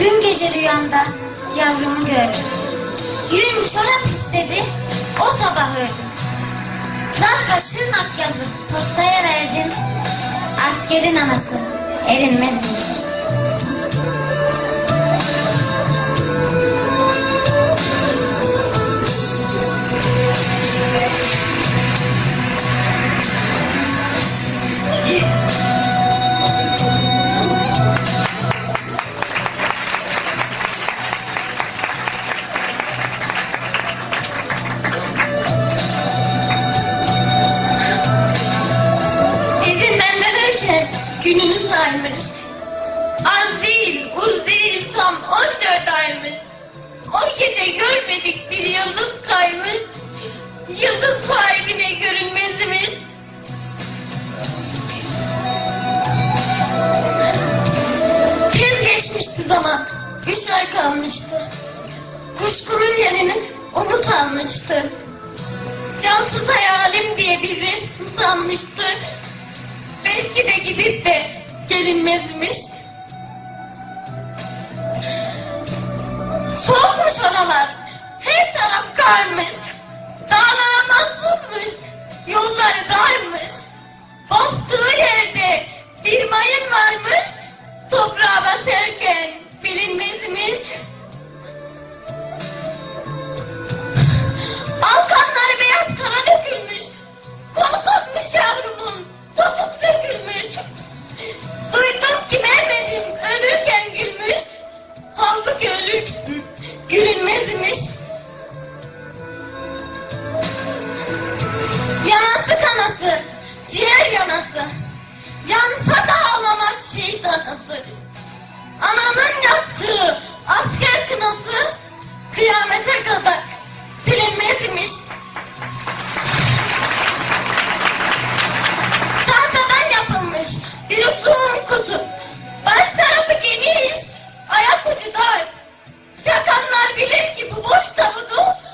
Dün gece rüyamda yavrumu gördüm. Yün çorap istedi, o sabah ördüm. Zarfa şırnak yazıp postaya verdim. Askerin anası erinmezmiş. Gününü saymış. Az değil, uz değil, tam 14 aymış. O gece görmedik bir yıldız kaymış. Yıldız sahibine görünmezmiş. Tez geçmişti zaman, üç ay kalmıştı. Kuşkunun yerini umut almıştı. Cansız hayalim diye bir resim sanmıştı. Gidip de gelinmezmiş. Soğukmuş oralar. Her taraf karmış. Yanası kanası, ciğer yanası. Yansa da ağlamaz şehit anası. Ananın yaptığı asker kınası kıyamete kadar silinmezmiş. Tahtadan yapılmış bir uzun kutu. Baş tarafı geniş, ayak ucu dar. Çakanlar bilir ki bu boş tabutu